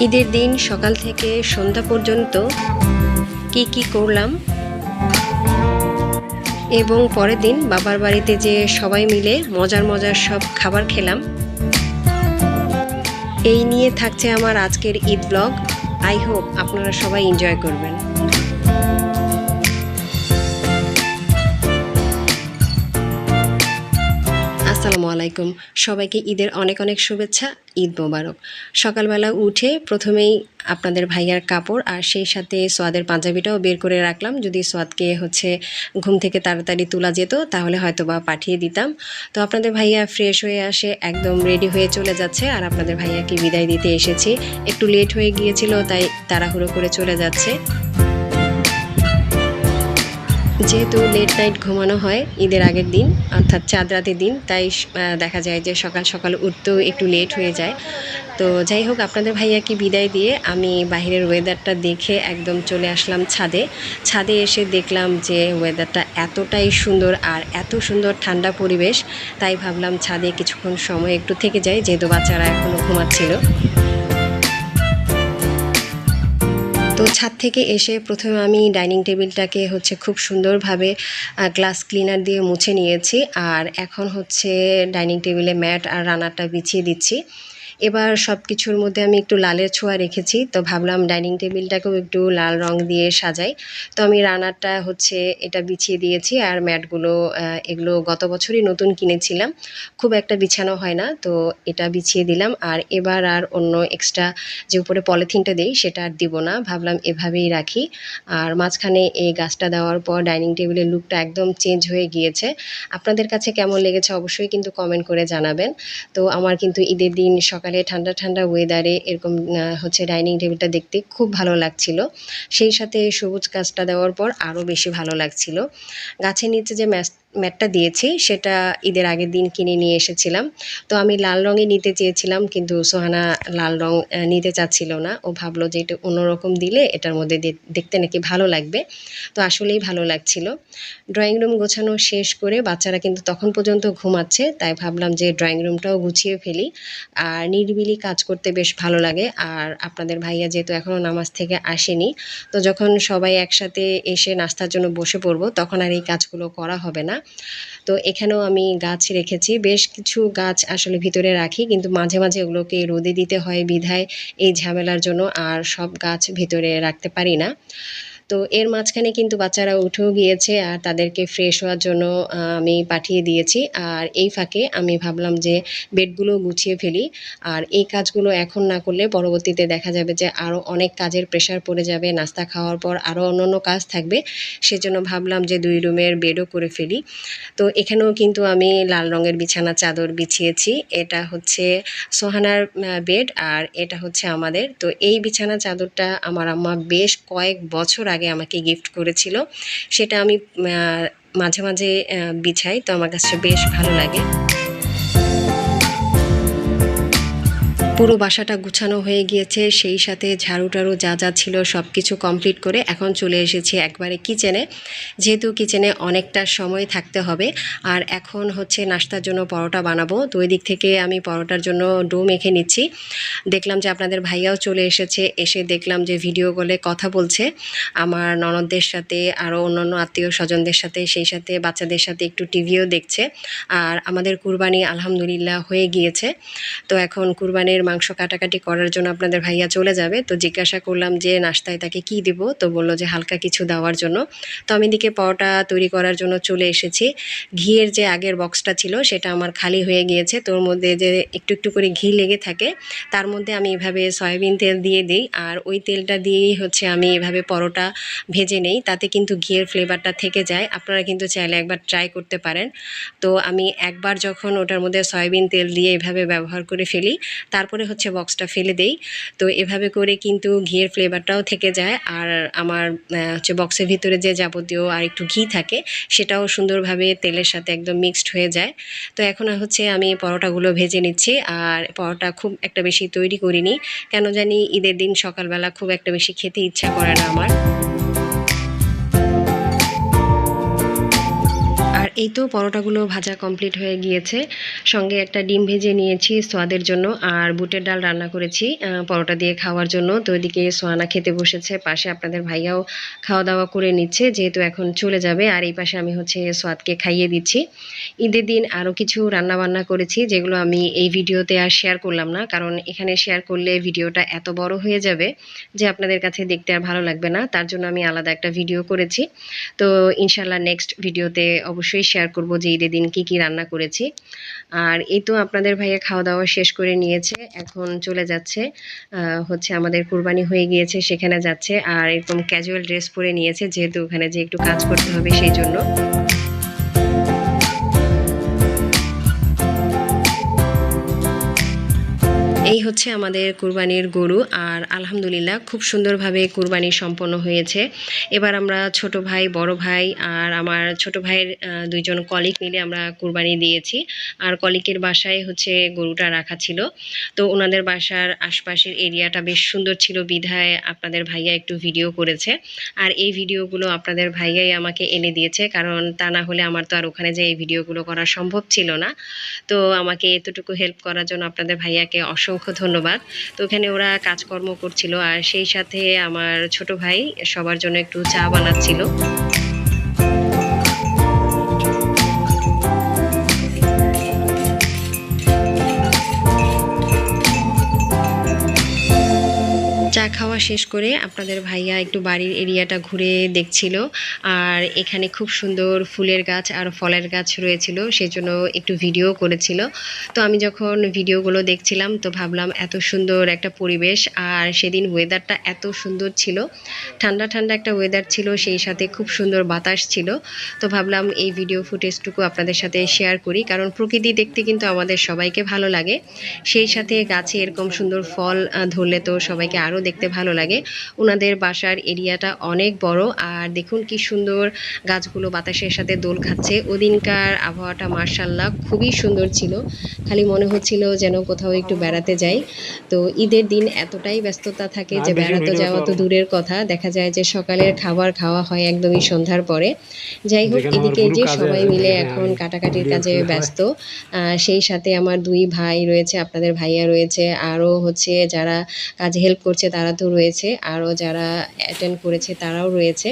ঈদের দিন সকাল থেকে সন্ধ্যা পর্যন্ত কি কি করলাম এবং পরের দিন বাবার বাড়িতে যে সবাই মিলে মজার মজার সব খাবার খেলাম। এই নিয়ে থাকছে আমার আজকের ঈদ ব্লগ। আই হোপ আপনারা সবাই এনজয় করবেন। আলাইকুম। সবাইকে ঈদের অনেক অনেক শুভেচ্ছা, ঈদ মোবারক। সকালবেলা উঠে প্রথমেই আপনাদের ভাইয়ার কাপড় আর সেই সাথে সোয়াদের পাঞ্জাবিটাও বের করে রাখলাম। যদি সোয়াদকে হচ্ছে ঘুম থেকে তাড়াতাড়ি তোলা যেত, তাহলে হয়তো বা পাঠিয়ে দিতাম। তো আপনাদের ভাইয়া ফ্রেশ হয়ে আসে, একদম রেডি হয়ে চলে যাচ্ছে আর আপনাদের ভাইয়াকে বিদায় দিতে এসেছি। একটু লেট হয়ে গিয়েছিল, তাই তাড়াহুড়ো করে চলে যাচ্ছে। যেহেতু লেট নাইট ঘুমানো হয়, ঈদের আগের দিন, অর্থাৎ চাঁদ রাতের দিন, তাই দেখা যায় যে সকাল সকাল উঠতেও একটু লেট হয়ে যায়। তো যাই হোক, আপনাদের ভাইয়াকে বিদায় দিয়ে আমি বাইরের ওয়েদারটা দেখে একদম চলে আসলাম ছাদে। ছাদে এসে দেখলাম যে ওয়েদারটা এতটাই সুন্দর আর এত সুন্দর ঠান্ডা পরিবেশ, তাই ভাবলাম ছাদে কিছুক্ষণ সময় একটু থেকে যাই, যেহেতু বাচ্চারা এখনও ঘুমাচ্ছিল। তো ছাদ থেকে এসে প্রথমে আমি ডাইনিং টেবিলটাকে হচ্ছে খুব সুন্দরভাবে গ্লাস ক্লিনার দিয়ে মুছে নিয়েছি। আর এখন হচ্ছে ডাইনিং টেবিলে ম্যাট আর রানারটা বিছিয়ে দিচ্ছি। এবার সব কিছুর মধ্যে আমি একটু লালের ছোঁয়া রেখেছি, তো ভাবলাম ডাইনিং টেবিলটাকেও একটু লাল রং দিয়ে সাজাই। তো আমি রানারটা হচ্ছে এটা বিছিয়ে দিয়েছি আর ম্যাটগুলো এগুলো গত বছরই নতুন কিনেছিলাম। খুব একটা বিছানো হয় না, তো এটা বিছিয়ে দিলাম। আর এবার আর অন্য এক্সট্রা যে উপরে পলিথিনটা দিই সেটা আর দিব না, ভাবলাম এভাবেই রাখি। আর মাঝখানে এই গাছটা দেওয়ার পর ডাইনিং টেবিলের লুকটা একদম চেঞ্জ হয়ে গিয়েছে। আপনাদের কাছে কেমন লেগেছে অবশ্যই কিন্তু কমেন্ট করে জানাবেন। তো আমার কিন্তু ঈদের দিন সকালে ঠান্ডা ঠান্ডা ওয়েদারে এরকম হচ্ছে ডাইনিং টেবিলটা দেখতে খুব ভালো লাগছিল। সেই সাথে সবুজ গাছটা দেওয়ার পর আরও বেশি ভালো লাগছিল। গাছের নিচে যে ম্যাচ ম্যাটটা দিয়েছি, সেটা ঈদের আগের দিন কিনে নিয়ে এসেছিলাম। তো আমি লাল রঙে নিতে চেয়েছিলাম, কিন্তু সোহানা লাল রং নিতে চাচ্ছিল না। ও ভাবলো যে এটা অন্যরকম দিলে এটার মধ্যে দেখতে নাকি ভালো লাগবে। তো আসলেই ভালো লাগছিল। ড্রয়িং রুম গোছানো শেষ করে বাচ্চারা কিন্তু তখন পর্যন্ত ঘুমাচ্ছে, তাই ভাবলাম যে ড্রয়িং রুমটাও গুছিয়ে ফেলি। আর নিরিবিলি কাজ করতে বেশ ভালো লাগে। আর আপনাদের ভাইয়া যেহেতু এখনও নামাজ থেকে আসেনি, তো যখন সবাই একসাথে এসে নাস্তার জন্য বসে পড়ব, তখন আর এই কাজগুলো করা হবে না। তো এখানেও আমি গাছ রেখেছি। বেশ কিছু গাছ আসলে ভিতরে রাখি, কিন্তু মাঝে মাঝে ওগুলোকে রোদে দিতে হয় বিধায় এই ঝামেলার জন্য আর সব গাছ ভিতরে রাখতে পারি না। তো এর মাঝখানে কিন্তু বাচ্চারা উঠেও গিয়েছে আর তাদেরকে ফ্রেশ হওয়ার জন্য আমি পাঠিয়ে দিয়েছি। আর এই ফাঁকে আমি ভাবলাম যে বেডগুলো গুছিয়ে ফেলি। আর এই কাজগুলো এখন না করলে পরবর্তীতে দেখা যাবে যে আরও অনেক কাজের প্রেশার পড়ে যাবে, নাস্তা খাওয়ার পর আরও অন্যান্য কাজ থাকবে। সেজন্য ভাবলাম যে দুই রুমের বেডও করে ফেলি। তো এখানেও কিন্তু আমি লাল রঙের বিছানা, চাদর বিছিয়েছি। এটা হচ্ছে সোহানার বেড আর এটা হচ্ছে আমাদের। তো এই বিছানা, চাদরটা আমার আম্মা বেশ কয়েক বছর আগে আমাকে গিফট করেছিল। সেটা আমি মাঝে মাঝে বিছাই। তো আমার কাছে বেশ ভালো লাগে। পুরো বাসাটা গুছানো হয়ে গিয়েছে, সেই সাথে ঝাড়ু যা যা ছিল সব কিছু কমপ্লিট করে এখন চলে এসেছি একবারে কিচেনে যেহেতু কিচেনে অনেকটা সময় থাকতে হবে, আর এখন হচ্ছে নাস্তার জন্য পরোটা বানাবো। তো ওই দিক থেকে আমি পরোটার জন্য ডো মেখে নিচ্ছি। দেখলাম যে আপনাদের ভাইয়াও চলে এসেছে, এসে দেখলাম যে ভিডিও কলে কথা বলছে। আমার ননদদের সাথে আরও অন্যান্য আত্মীয় স্বজনদের সাথে, সেই সাথে বাচ্চাদের সাথে একটু টিভিও দেখছে। আর আমাদের কুরবানি আলহামদুলিল্লাহ হয়ে গিয়েছে। তো এখন কুরবানির মাংস কাটাকাটি করার জন্য আপনাদের ভাইয়া চলে যাবে। তো জিজ্ঞাসা করলাম যে, নাস্তায় তাকে কি দিব? তো বলল যে, হালকা কিছু দেওয়ার জন্য। তো আমি দিকে পরোটা তৈরি করার জন্য চলে এসেছি। ঘিয়ের যে আগের বক্সটা ছিল, সেটা আমার খালি হয়ে গিয়েছে। তোর মধ্যে যে একটু একটু করে ঘি লেগে থাকে, তার মধ্যে আমি এভাবে সয়াবিন তেল দিয়ে দিই। আর ওই তেলটা দিয়েই হচ্ছে আমি এভাবে পরোটা ভেজে নেই। তাতে কিন্তু ঘিয়ের ফ্লেভারটা থেকে যায়। আপনারা কিন্তু চাইলে একবার ট্রাই করতে পারেন। তো আমি একবার যখন ওটার মধ্যে সয়াবিন তেল দিয়ে এভাবে ব্যবহার করে ফেলি, তারপরে হচ্ছে বক্সটা ফেলে দেই। তো এভাবে করে কিন্তু ঘিয়ের ফ্লেভারটাও থেকে যায়। আর আমার হচ্ছে বক্সের ভিতরে যে যাবতীয় আর একটু ঘি থাকে, সেটাও সুন্দরভাবে তেলের সাথে একদম মিক্সড হয়ে যায়। তো এখন হচ্ছে আমি পরোটাগুলো ভেজে নিচ্ছি। আর পরোটা খুব একটা বেশি তৈরি করিনি। কেন জানি ঈদের দিন সকালবেলা খুব একটা বেশি খেতে ইচ্ছা করে না আমার। এই তো পরোটাগুলো ভাজা কমপ্লিট হয়ে গিয়েছে। সঙ্গে একটা ডিম ভেজে নিয়েছি সোয়াদের জন্য, আর বুটের ডাল রান্না করেছি পরোটা দিয়ে খাওয়ার জন্য। তো এদিকে সোয়ানা খেতে বসেছে, পাশে আপনাদের ভাইয়াও খাওয়া দাওয়া করে নিচ্ছে, যেহেতু এখন চলে যাবে, আর এই পাশে আমি হচ্ছে সোয়াদকে খাইয়ে দিচ্ছি। ঈদের দিন আরও কিছু রান্না বান্না করেছি, যেগুলো আমি এই ভিডিওতে আর শেয়ার করলাম না, কারণ এখানে শেয়ার করলে ভিডিওটা এত বড় হয়ে যাবে যে আপনাদের কাছে দেখতে আর ভালো লাগবে না। তার জন্য আমি আলাদা একটা ভিডিও করেছি। তো ইনশাল্লাহ নেক্সট ভিডিওতে অবশ্যই শেয়ার করব যে ঈদের দিন কি কি রান্না করেছি। আর এই তো আপনাদের ভাইয়া খাওয়া দাওয়া শেষ করে নিয়েছে। এখন চলে যাচ্ছে হচ্ছে আমাদের কুরবানি হয়ে গিয়েছে, সেখানে যাচ্ছে। আর একদম ক্যাজুয়াল ড্রেস পরে নিয়েছে, যেহেতু ওখানে যে একটু কাজ করতে হবে সেই জন্য। হচ্ছে আমাদের কুরবানির গরু আর আলহামদুলিল্লাহ খুব সুন্দরভাবে কুরবানি সম্পন্ন হয়েছে। এবার আমরা ছোট ভাই, বড় ভাই আর আমার ছোট ভাইয়ের দুইজন কলিগ মিলে আমরা কুরবানি দিয়েছি। আর কলিকের বাসায় হচ্ছে গরুটা রাখা ছিল। তো ওনাদের বাসার আশপাশের এরিয়াটা বেশ সুন্দর ছিল বিধায় আপনাদের ভাইয়া একটু ভিডিও করেছে। আর এই ভিডিওগুলো আপনাদের ভাইয়াই আমাকে এনে দিয়েছে, কারণ তা না হলে আমার তো আর ওখানে যে এই ভিডিওগুলো করা সম্ভব ছিল না। তো আমাকে এতটুকু হেল্প করার জন্য আপনাদের ভাইয়াকে অসংখ্য ধন্যবাদ। তো ওখানে ওরা কাজকর্ম করছিল আর সেই সাথে আমার ছোট ভাই সবার জন্য একটু চা বানাচ্ছিল। শেষ করে আপনাদের ভাইয়া একটু বাড়ির এরিয়াটা ঘুরে দেখছিল। আর এখানে খুব সুন্দর ফুলের গাছ আর ফলের গাছ রয়েছিল, সেজন্য একটু ভিডিও করেছিল। তো আমি যখন ভিডিওগুলো দেখছিলাম, তো ভাবলাম এত সুন্দর একটা পরিবেশ আর সেদিন ওয়েদারটা এত সুন্দর ছিল। ঠান্ডা ঠান্ডা একটা ওয়েদার ছিল, সেই সাথে খুব সুন্দর বাতাস ছিল। তো ভাবলাম এই ভিডিও ফুটেজটুকু আপনাদের সাথে শেয়ার করি, কারণ প্রকৃতি দেখতে কিন্তু আমাদের সবাইকে ভালো লাগে। সেই সাথে গাছে এরকম সুন্দর ফল ধরলে তো সবাইকে আরও দেখতে ভালো লাগে। ওনাদের বাসার এরিয়াটা অনেক বড় আর দেখুন কি সুন্দর গাছগুলো বাতাসের সাথে দোল খাচ্ছে। ওদিনকার আবহাওয়াটা মার্শাল্লাহ খুবই সুন্দর ছিল। খালি মনে হচ্ছিল যেন কোথাও একটু বেড়াতে যাই। তো ঈদের দিন এতটাই ব্যস্ততা থাকে যে বেড়াতে যাওয়া তো দূরের কথা। দেখা যায় যে সকালের খাবার খাওয়া হয় একদমই সন্ধ্যার পরে। যাই হোক এদিকে যে সবাই মিলে এখন কাটাকাটির কাজে ব্যস্ত সেই সাথে আমার দুই ভাই রয়েছে আপনাদের ভাইয়া রয়েছে আরও হচ্ছে যারা কাজে হেল্প করছে তারা তো রয়েছে আরও যারা অ্যাটেন্ড করেছে তারাও রয়েছে।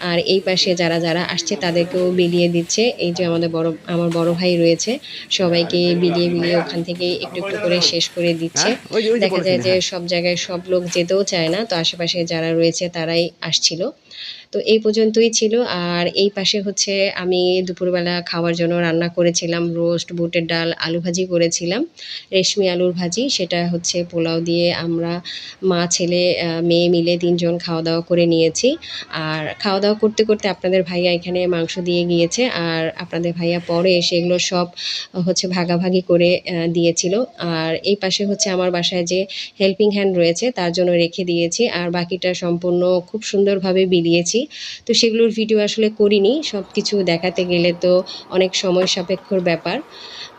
আর এই পাশে যারা যারা আসছে তাদেরকেও বিলিয়ে দিচ্ছে। এই যে আমাদের বড় আমার বড় ভাই রয়েছে সবাইকে বিলিয়ে বিলিয়ে ওখান থেকে একটু একটু করে শেষ করে দিচ্ছে। হ্যাঁ, দেখা যায় যে হ্যাঁ। সব জায়গায় সব লোক যেতেও চায় না তো আশেপাশে যারা রয়েছে তারাই আসছিল। তো এই পর্যন্তই ছিল। আর এই পাশে হচ্ছে আমি দুপুরবেলা খাওয়ার জন্য রান্না করেছিলাম রোস্ট বুটের ডাল আলু ভাজি করেছিলাম রেশমি আলুর ভাজি। সেটা হচ্ছে পোলাও দিয়ে আমরা মা ছেলে মেয়ে মিলে তিনজন খাওয়া দাওয়া করে নিয়েছি। আর খাওয়া দাওয়া করতে করতে আপনাদের ভাইয়া এখানে মাংস দিয়ে গিয়েছে। আর আপনাদের ভাইয়া পরে এসে এগুলো সব হচ্ছে ভাগাভাগি করে দিয়েছিল। আর এই পাশে হচ্ছে আমার বাসায় যে হেল্পিং হ্যান্ড রয়েছে, তার জন্য রেখে দিয়েছি। আর বাকিটা সম্পূর্ণ খুব সুন্দরভাবে বিলিয়েছি। তো সেগুলোর ভিডিও আসলে করিনি। সব কিছু দেখাতে গেলে তো অনেক সময় সাপেক্ষর ব্যাপার।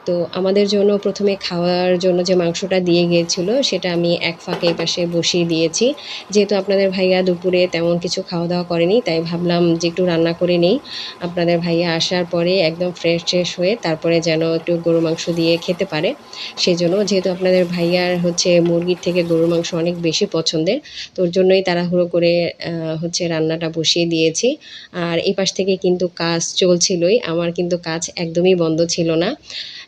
তো আমাদের জন্য প্রথমে খাওয়ার জন্য যে মাংসটা দিয়ে গিয়েছিল, সেটা আমি এক ফাঁকে পাশে বসিয়ে দিয়েছি। যেহেতু আপনাদের ভাইয়া দুপুরে তেমন কিছু খাওয়া দাওয়া করেনি, তাই ভাবলাম যে একটু রান্না করে নেই। আপনাদের ভাইয়া আসার পরে একদম ফ্রেশ ট্রেশ হয়ে তারপরে যেন একটু গরু মাংস দিয়ে খেতে পারে। সেই জন্য যেহেতু আপনাদের ভাইয়ার হচ্ছে মুরগির থেকে গরুর মাংস অনেক বেশি পছন্দের, তো ওর জন্যই তাড়াহুড়ো করে হচ্ছে রান্নাটা বসিয়ে দিয়েছি। আর এই পাশ থেকে কিন্তু কাজ চলছিলই, আমার কিন্তু কাজ একদমই বন্ধ ছিল না।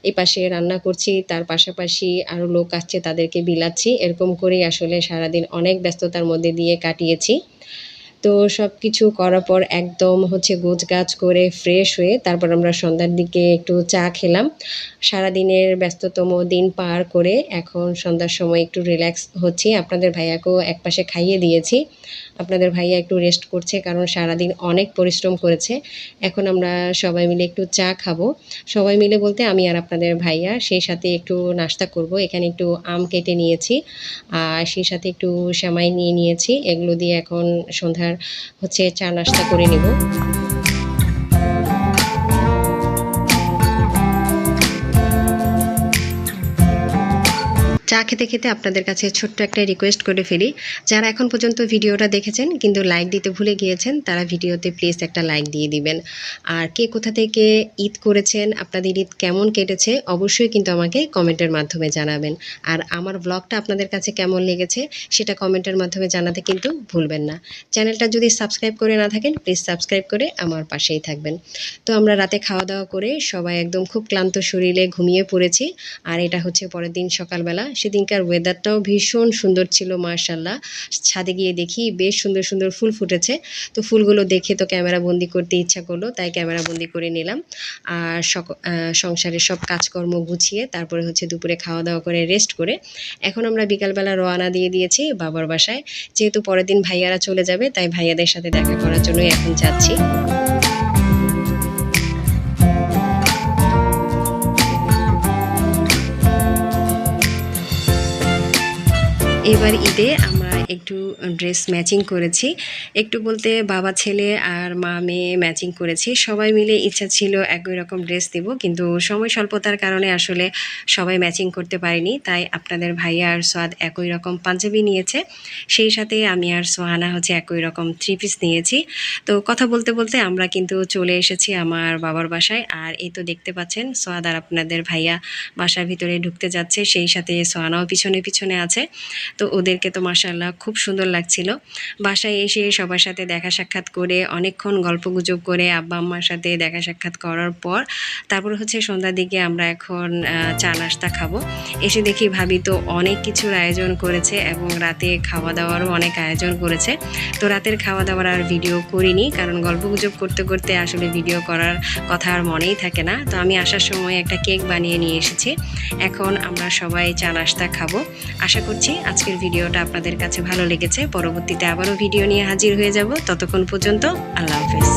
এই পাশে রান্না করছি, তার পাশাপাশি আরও লোক আসছে তাদেরকে বিলাচ্ছি। এরকম করেই আসলে সারাদিন অনেক ব্যস্ততার মধ্যে দিয়ে কাটিয়েছি। তো সব কিছু করার পর একদম হচ্ছে গোছ গাছ করে ফ্রেশ হয়ে তারপর আমরা সন্ধ্যার দিকে একটু চা খেলাম। সারাদিনের ব্যস্ততম দিন পার করে এখন সন্ধ্যার সময় একটু রিল্যাক্স হচ্ছি। আপনাদের ভাইয়াকেও একপাশে খাইয়ে দিয়েছি। আপনাদের ভাইয়া একটু রেস্ট করছে কারণ সারাদিন অনেক পরিশ্রম করেছে। এখন আমরা সবাই মিলে একটু চা খাব। সবাই মিলে বলতে আমি আর আপনাদের ভাইয়া সেই সাথে একটু নাস্তা করব। এখানে একটু আম কেটে নিয়েছি আর সেই সাথে একটু সেমাই নিয়ে নিয়েছি। এগুলো দিয়ে এখন সন্ধ্যার হচ্ছে চা নাস্তা করে নিব। খেতে খেতে আপনাদের কাছে ছোট্ট একটা রিকোয়েস্ট করে ফেলি। যারা এখন পর্যন্ত ভিডিওটা দেখেছেন কিন্তু লাইক দিতে ভুলে গিয়েছেন, তারা ভিডিওতে প্লিজ একটা লাইক দিয়ে দিবেন। আর কে কোথা থেকে ঈদ করেছেন, আপনাদের ঈদ কেমন কেটেছে, অবশ্যই কিন্তু আমাকে কমেন্টের মাধ্যমে জানাবেন। আর আমার ব্লগটা আপনাদের কাছে কেমন লেগেছে, সেটা কমেন্টের মাধ্যমে জানাতে কিন্তু ভুলবেন না। চ্যানেলটা যদি সাবস্ক্রাইব করে না থাকেন প্লিজ সাবস্ক্রাইব করে আমার পাশেই থাকবেন। তো আমরা রাতে খাওয়া দাওয়া করে সবাই একদম খুব ক্লান্ত শরীরে ঘুমিয়ে পড়েছি। আর এটা হচ্ছে পরের দিন সকালবেলা। সেদিনকার ওয়েদারটাও ভীষণ সুন্দর ছিল মার্শাল্লাহ ছাদে গিয়ে দেখি বেশ সুন্দর সুন্দর ফুল ফুটেছে। তো ফুলগুলো দেখে তো ক্যামেরা বন্দি করতে ইচ্ছা করল, তাই ক্যামেরা বন্দি করে নিলাম। আর সংসারের সব কাজকর্ম গুছিয়ে তারপরে হচ্ছে দুপুরে খাওয়া দাওয়া করে রেস্ট করে। এখন আমরা বিকালবেলা রওনা দিয়ে দিয়েছি বাবার বাসায়। যেহেতু পরের দিন ভাইয়ারা চলে যাবে, তাই ভাইয়াদের সাথে দেখা করার জন্যই এখন যাচ্ছি। এবার ঈদে আমরা একটু ড্রেস ম্যাচিং করেছি। একটু বলতে বাবা, ছেলে আর মা, মেয়ে ম্যাচিং করেছি। সবাই মিলে ইচ্ছা ছিল একই রকম ড্রেস দেব, কিন্তু সময় স্বল্পতার কারণে আসলে সবাই ম্যাচিং করতে পারিনি। তাই আপনাদের ভাইয়া আর সোয়াদ একই রকম পাঞ্জাবি নিয়েছে। সেই সাথে আমি আর সোহানা হচ্ছে একই রকম থ্রি পিস নিয়েছি। তো কথা বলতে বলতে আমরা কিন্তু চলে এসেছি আমার বাবার বাসায়। আর এই তো দেখতে পাচ্ছেন সোয়াদ আর আপনাদের ভাইয়া বাসার ভিতরে ঢুকতে যাচ্ছে। সেই সাথে সোহানাও পিছনে পিছনে আছে। তো ওদেরকে তো মাসাল্লাহ খুব সুন্দর লাগছিল। বাসায় এসে সবার সাথে দেখা সাক্ষাৎ করে, অনেকক্ষণ গল্প গুজব করে আব্বা আম্মার সাথে দেখা সাক্ষাৎ করার পর তারপর হচ্ছে সন্ধ্যার দিকে আমরা এখন চা নাস্তা খাব। এসে দেখি ভাবি তো অনেক কিছুর আয়োজন করেছে এবং রাতে খাওয়া দাওয়ারও অনেক আয়োজন করেছে। তো রাতের খাওয়া দাওয়ার আর ভিডিও করিনি কারণ গল্প গুজব করতে করতে আসলে ভিডিও করার কথা আর মনেই থাকে না। তো আমি আসার সময় একটা কেক বানিয়ে নিয়ে এসেছি। এখন আমরা সবাই চা নাস্তা খাব। আশা করছি আজকের ভিডিওটা আপনাদের কাছে ভালো লেগেছে। পরবর্তীতে আবারও ভিডিও নিয়ে হাজির হয়ে যাব। ততক্ষণ পর্যন্ত আল্লাহ হাফেজ।